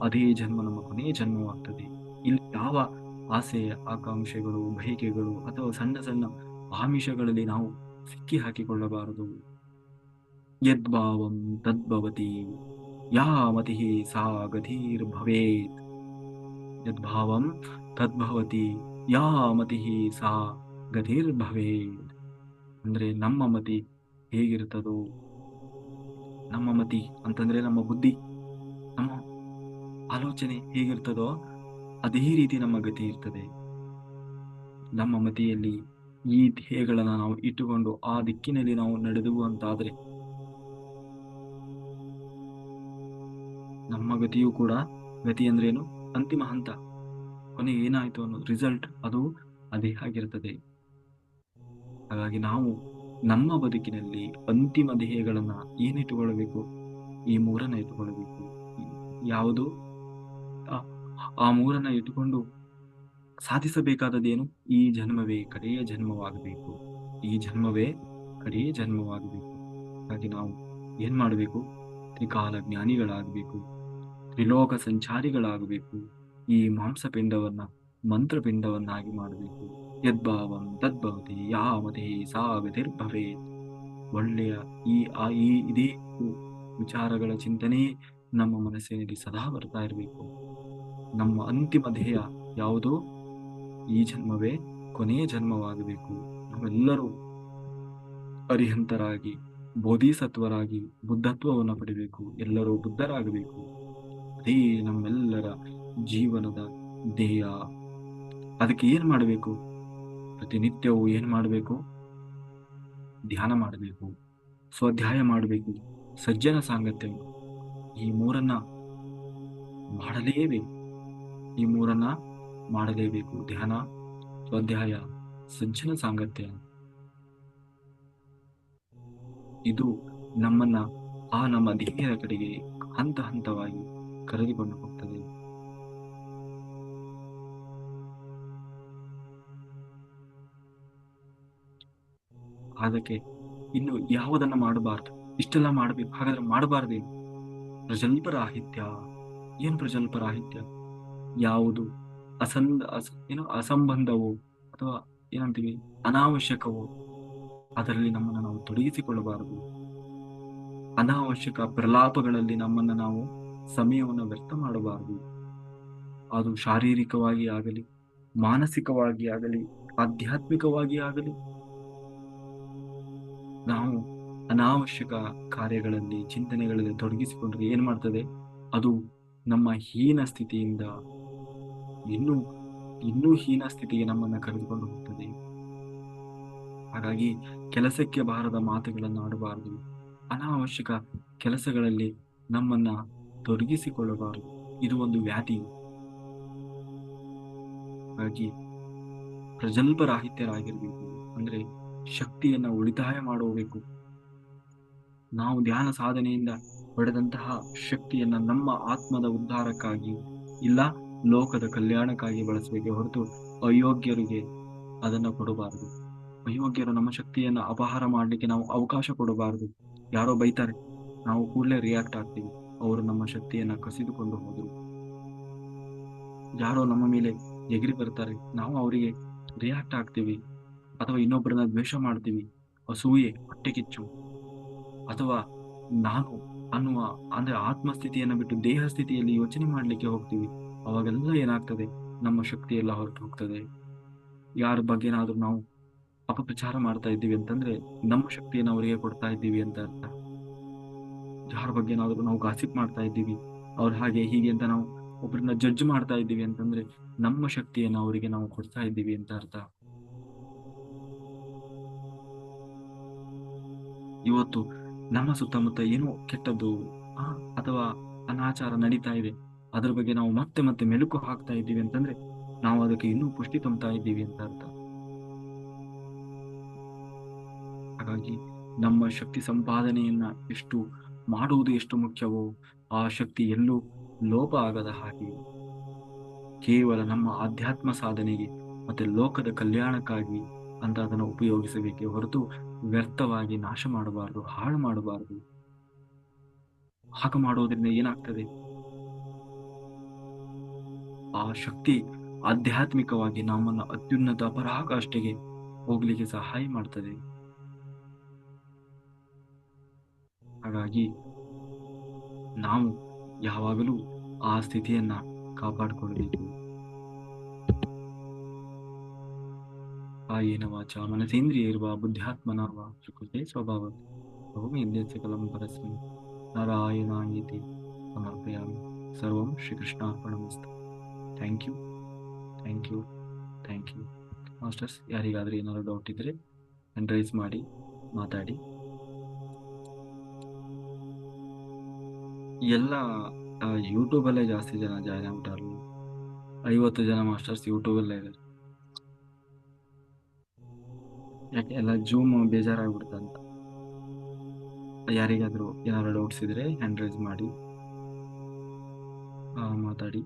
ಅದೇ ಜನ್ಮ ನಮ್ಮ ಕೊನೆಯ ಜನ್ಮವಾಗ್ತದೆ. ಇಲ್ಲಿ ಯಾವ ಆಸೆ ಆಕಾಂಕ್ಷೆಗಳು, ಬಯಕೆಗಳು ಅಥವಾ ಸಣ್ಣ ಸಣ್ಣ ಆಮಿಷಗಳಲ್ಲಿ ನಾವು ಸಿಕ್ಕಿ ಹಾಕಿಕೊಳ್ಳಬಾರದು ಯದ್ಭಾವಂ ತದ್ಭವತಿ ಯಾ ಮತಿ ಸಾ ಗಧೀರ್ ಭವೇತ್ ಯದ್ಭಾವಂ ತದ್ಭವತಿ ಯಾ ಮತಿ ಸಾ ಗಧೀರ್ ಭವೇತ್ ಅಂದ್ರೆ ನಮ್ಮ ಮತಿ ಹೇಗಿರ್ತದೋ ನಮ್ಮ ಮತಿ ಅಂತಂದ್ರೆ ನಮ್ಮ ಬುದ್ಧಿ, ನಮ್ಮ ಆಲೋಚನೆ ಹೇಗಿರ್ತದೋ ಅದೇ ರೀತಿ ನಮ್ಮ ಗತಿ ಇರ್ತದೆ. ನಮ್ಮ ಮತಿಯಲ್ಲಿ ಈ ಧ್ಯೇಯಗಳನ್ನ ನಾವು ಇಟ್ಟುಕೊಂಡು ಆ ದಿಕ್ಕಿನಲ್ಲಿ ನಾವು ನಡೆದುವು ನಮ್ಮ ಗತಿಯೂ ಕೂಡ ಗತಿ ಅಂದ್ರೆ ಏನು? ಅಂತಿಮ ಹಂತ. ಕೊನೆಗೆ ಏನಾಯ್ತು ಅನ್ನೋ ರಿಸಲ್ಟ್ ಅದು ಅದೇ ಆಗಿರ್ತದೆ. ಹಾಗಾಗಿ ನಾವು ನಮ್ಮ ಬದುಕಿನಲ್ಲಿ ಅಂತಿಮ ದೇಹಗಳನ್ನ ಏನಿಟ್ಟುಕೊಳ್ಳಬೇಕು? ಈ ಮೂರನ್ನ ಇಟ್ಟುಕೊಳ್ಳಬೇಕು. ಯಾವುದು? ಆ- ಮೂರನ್ನ ಇಟ್ಟುಕೊಂಡು ಸಾಧಿಸಬೇಕಾದದ್ದೇನು? ಈ ಜನ್ಮವೇ ಕಡೆಯ ಜನ್ಮವಾಗಬೇಕು. ಈ ಜನ್ಮವೇ ಕಡೆಯ ಜನ್ಮವಾಗಬೇಕು. ಹಾಗಾಗಿ ನಾವು ಏನ್ ಮಾಡಬೇಕು? ತ್ರಿಕಾಲ ಜ್ಞಾನಿಗಳಾಗಬೇಕು ತ್ರಿಲೋಕ ಸಂಚಾರಿಗಳಾಗಬೇಕು. ಈ ಮಾಂಸಪಿಂಡವನ್ನ ಮಂತ್ರಪಿಂಡವನ್ನಾಗಿ ಮಾಡಬೇಕು. ಯದ್ಭಾವಂ ತದ್ಭವತಿ ಯಾವದೇ ಸಾ ಗತಿರ್ಭವೇತ್ ಒಳ್ಳೆಯ ಈ ಆ ಈ ಇದೇ ವಿಚಾರಗಳ ಚಿಂತನೆ ನಮ್ಮ ಮನಸ್ಸಿನಲ್ಲಿ ಸದಾ ಬರ್ತಾ ಇರಬೇಕು. ನಮ್ಮ ಅಂತಿಮ ಧ್ಯೇಯ ಯಾವುದೋ? ಈ ಜನ್ಮವೇ ಕೊನೆಯ ಜನ್ಮವಾಗಬೇಕು. ನಾವೆಲ್ಲರೂ ಅರಿಹಂತರಾಗಿ, ಬೋಧಿಸತ್ವರಾಗಿ, ಬುದ್ಧತ್ವವನ್ನು ಪಡಿಬೇಕು. ಎಲ್ಲರೂ ಬುದ್ಧರಾಗಬೇಕು. ಅದೇ ನಮ್ಮೆಲ್ಲರ ಜೀವನದ ಧ್ಯೇಯ ಅದಕ್ಕೆ ಏನ್ ಮಾಡಬೇಕು? ಪ್ರತಿನಿತ್ಯವೂ ಏನ್ ಮಾಡಬೇಕು? ಧ್ಯಾನ ಮಾಡಬೇಕು. ಸ್ವಾಧ್ಯಾಯ ಮಾಡಬೇಕು. ಸಜ್ಜನ ಸಾಂಗತ್ಯ. ಈ ಮೂರನ್ನ ಮಾಡಲೇಬೇಕು. ಈ ಮೂರನ್ನ ಮಾಡಲೇಬೇಕು. ಧ್ಯಾನ, ಸ್ವಾಧ್ಯಾಯ, ಸಜ್ಜನ ಸಾಂಗತ್ಯ. ಇದು ನಮ್ಮನ್ನ ಆ ನಮ್ಮ ಧ್ಯೇಯದ ಕಡೆಗೆ ಹಂತ ಹಂತವಾಗಿ ಕರೆದುಕೊಂಡು ಹೋಗ್ತದೆ. ಅದಕ್ಕೆ ಇನ್ನು ಯಾವುದನ್ನ ಮಾಡಬಾರ್ದು? ಇಷ್ಟೆಲ್ಲ ಮಾಡಬೇಕು, ಹಾಗಾದ್ರೆ ಮಾಡಬಾರ್ದೇನು ಪ್ರಜಲ್ಪರಾಹಿತ್ಯ ಏನು ಪ್ರಜಲ್ಪರಾಹಿತ್ಯ ಯಾವುದು? ಅಸಂದ ಅಸ, ಏನು ಅಸಂಬಂಧವೋ ಅಥವಾ ಏನಂತೀವಿ? ಅನಾವಶ್ಯಕವೋ? ಅದರಲ್ಲಿ ನಮ್ಮನ್ನು ನಾವು ತೊಡಗಿಸಿಕೊಳ್ಳಬಾರದು. ಅನಾವಶ್ಯಕ ಪ್ರಲಾಪಗಳಲ್ಲಿ ನಮ್ಮನ್ನ ನಾವು ಸಮಯವನ್ನು ವ್ಯರ್ಥ ಮಾಡಬಾರದು. ಅದು ಶಾರೀರಿಕವಾಗಿ ಆಗಲಿ, ಮಾನಸಿಕವಾಗಿ ಆಗಲಿ, ಆಧ್ಯಾತ್ಮಿಕವಾಗಿ ಆಗಲಿ. ನಾವು ಅನಾವಶ್ಯಕ ಕಾರ್ಯಗಳಲ್ಲಿ, ಚಿಂತನೆಗಳಲ್ಲಿ ತೊಡಗಿಸಿಕೊಂಡ್ರೆ ಏನ್ ಮಾಡ್ತದೆ? ಅದು ನಮ್ಮ ಹೀನ ಸ್ಥಿತಿಯಿಂದ ಇನ್ನೂ ಇನ್ನೂ ಹೀನ ಸ್ಥಿತಿಗೆ ನಮ್ಮನ್ನ ಕರೆದುಕೊಂಡು ಹೋಗ್ತದೆ. ಹಾಗಾಗಿ ಕೆಲಸಕ್ಕೆ ಬಾರದ ಮಾತುಗಳನ್ನು ಆಡಬಾರದು ಅನಾವಶ್ಯಕ ಕೆಲಸಗಳಲ್ಲಿ ನಮ್ಮನ್ನ ತೊಡಗಿಸಿಕೊಳ್ಳಬಾರದು. ಇದು ಒಂದು ವ್ಯಾಧಿ. ಹಾಗಾಗಿ ಪ್ರಜಲ್ಪರಾಹಿತ್ಯರಾಗಿರ್ಬೇಕು. ಅಂದ್ರೆ ಶಕ್ತಿಯನ್ನ ಉಳಿತಾಯ ಮಾಡಬೇಕು ನಾವು ಧ್ಯಾನ ಸಾಧನೆಯಿಂದ ಪಡೆದಂತಹ ಶಕ್ತಿಯನ್ನ ನಮ್ಮ ಆತ್ಮದ ಉದ್ಧಾರಕ್ಕಾಗಿ ಇಲ್ಲ, ಲೋಕದ ಕಲ್ಯಾಣಕ್ಕಾಗಿ ಬಳಸಬೇಕೆ ಹೊರತು ಅಯೋಗ್ಯರಿಗೆ ಅದನ್ನ ಕೊಡಬಾರದು. ಅಯೋಗ್ಯರು ನಮ್ಮ ಶಕ್ತಿಯನ್ನ ಅಪಹಾರ ಮಾಡ್ಲಿಕ್ಕೆ ನಾವು ಅವಕಾಶ ಕೊಡಬಾರದು. ಯಾರೋ ಬೈತಾರೆ, ನಾವು ಕೂಡಲೇ ರಿಯಾಕ್ಟ್ ಆಗ್ತೀವಿ. ಅವರು ನಮ್ಮ ಶಕ್ತಿಯನ್ನ ಕಸಿದುಕೊಂಡು ಹೋದರು. ಯಾರೋ ನಮ್ಮ ಮೇಲೆ ಎಗರಿ ಬರ್ತಾರೆ. ನಾವು ಅವರಿಗೆ ರಿಯಾಕ್ಟ್ ಆಗ್ತೀವಿ. ಅಥವಾ ಇನ್ನೊಬ್ಬರನ್ನ ದ್ವೇಷ ಮಾಡ್ತೀವಿ. ಅಸೂಯೆ ಹೊಟ್ಟೆ ಕಿಚ್ಚು. ಅಥವಾ ನಾನು ಅನ್ನುವ, ಅಂದ್ರೆ ಆತ್ಮಸ್ಥಿತಿಯನ್ನ ಬಿಟ್ಟು ದೇಹ ಸ್ಥಿತಿಯಲ್ಲಿ ಯೋಚನೆ ಮಾಡ್ಲಿಕ್ಕೆ ಹೋಗ್ತೀವಿ. ಅವಾಗೆಲ್ಲ ಏನಾಗ್ತದೆ? ನಮ್ಮ ಶಕ್ತಿ ಎಲ್ಲ ಹೊರಟು ಹೋಗ್ತದೆ. ಯಾರ ಬಗ್ಗೆನಾದ್ರೂ ನಾವು ಅಪಪ್ರಚಾರ ಮಾಡ್ತಾ ಇದ್ದೀವಿ ಅಂತಂದ್ರೆ ನಮ್ಮ ಶಕ್ತಿಯನ್ನು ಅವರಿಗೆ ಕೊಡ್ತಾ ಇದ್ದೀವಿ ಅಂತ ಅರ್ಥ. ಯಾರ ಬಗ್ಗೆ ನಾವು ಗಾಸಿಪ್ ಮಾಡ್ತಾ ಇದ್ದೀವಿ, ಅವ್ರ ಹಾಗೆ ಹೀಗೆ ಅಂತ ನಾವು ಒಬ್ಬರನ್ನ ಜಡ್ಜ್ ಮಾಡ್ತಾ ಇದ್ದೀವಿ ಅಂತಂದ್ರೆ ನಮ್ಮ ಶಕ್ತಿಯನ್ನು ಅವರಿಗೆ ನಾವು ಕೊಡ್ತಾ ಇದ್ದೀವಿ ಅಂತ ಅರ್ಥ. ಇವತ್ತು ನಮ್ಮ ಸುತ್ತಮುತ್ತ ಏನೋ ಕೆಟ್ಟದ್ದು ಅಥವಾ ಅನಾಚಾರ ನಡೀತಾ ಇದೆ, ಅದ್ರ ಬಗ್ಗೆ ನಾವು ಮತ್ತೆ ಮತ್ತೆ ಮೆಲುಕು ಹಾಕ್ತಾ ಇದ್ದೀವಿ ಅಂತಂದ್ರೆ ನಾವು ಅದಕ್ಕೆ ಇನ್ನೂ ಪುಷ್ಟಿ ತುಂಬ್ತಾ ಇದ್ದೀವಿ ಅಂತ ಅರ್ಥ. ಹಾಗಾಗಿ ನಮ್ಮ ಶಕ್ತಿ ಸಂಪಾದನೆಯನ್ನ ಎಷ್ಟು ಮಾಡುವುದು ಎಷ್ಟು ಮುಖ್ಯವೋ ಆ ಶಕ್ತಿ ಎಲ್ಲೂ ಲೋಪ ಆಗದ ಹಾಗೆ. ಕೇವಲ ನಮ್ಮ ಆಧ್ಯಾತ್ಮ ಸಾಧನೆಗೆ ಮತ್ತೆ ಲೋಕದ ಕಲ್ಯಾಣಕ್ಕಾಗಿ ಅಂತ ಅದನ್ನು ಉಪಯೋಗಿಸಬೇಕೇ ಹೊರತು ವ್ಯರ್ಥವಾಗಿ ನಾಶ ಮಾಡಬಾರದು, ಹಾಳು ಮಾಡಬಾರದು. ಹಾಗೆ ಮಾಡುವುದರಿಂದ ಏನಾಗ್ತದೆ? ಆ ಶಕ್ತಿ ಆಧ್ಯಾತ್ಮಿಕವಾಗಿ ನಮ್ಮನ್ನು ಅತ್ಯುನ್ನತ ಪರಾಕಾಷ್ಠೆಗೆ ಹೋಗ್ಲಿಕ್ಕೆ ಸಹಾಯ ಮಾಡ್ತದೆ. ಹಾಗಾಗಿ ನಾವು ಯಾವಾಗಲೂ ಆ ಸ್ಥಿತಿಯನ್ನ ಕಾಪಾಡಿಕೊಳ್ಳಬೇಕು ಕಾಯೇನ ವಾಚ ಮನಸೇಂದ್ರಿಯ ಇರುವ ಬುದ್ಧಾತ್ಮನರ್ವ ಪ್ರಕೃತಿ ಸ್ವಭಾವ. ಕಲಂ ಪರಸ್ಮೈ. ನಾರಾಯಣಾಯೇತಿ ಸಮರ್ಪಯಾಮಿ. ಸರ್ವಂ ಶ್ರೀಕೃಷ್ಣಾರ್ಪಣಮಸ್ತು. Thank you. Thank you. Thank you. Masters, ಯಾರಿಗಾದ್ರೂ ಏನಾದ್ರು ಡೌಟ್ ಇದ್ರೆ ರೈಸ್ ಮಾಡಿ, ಮಾತಾಡಿ. ಎಲ್ಲ ಯೂಟ್ಯೂಬಲ್ಲೇ ಜಾಸ್ತಿ ಜನ ಜಾಯ್ನ್ ಆಗ್ಬಿಟ್ಟಾರಲ್ಲ ಐವತ್ತು ಜನ ಮಾಸ್ಟರ್ಸ್ ಯೂಟ್ಯೂಬಲ್ಲೇ ಇದ್ದಾರೆ ಯಾಕೆ, ಎಲ್ಲ ಜೂಮ್ ಬೇಜಾರಾಗ್ಬಿಡ್ತಂತ. ಯಾರಿಗಾದರೂ ಏನಾದ್ರು ಡೌಟ್ಸ್ ಇದ್ರೆ ಹ್ಯಾಂಡ್ ರೈಸ್ ಮಾಡಿ ಮಾತಾಡಿ.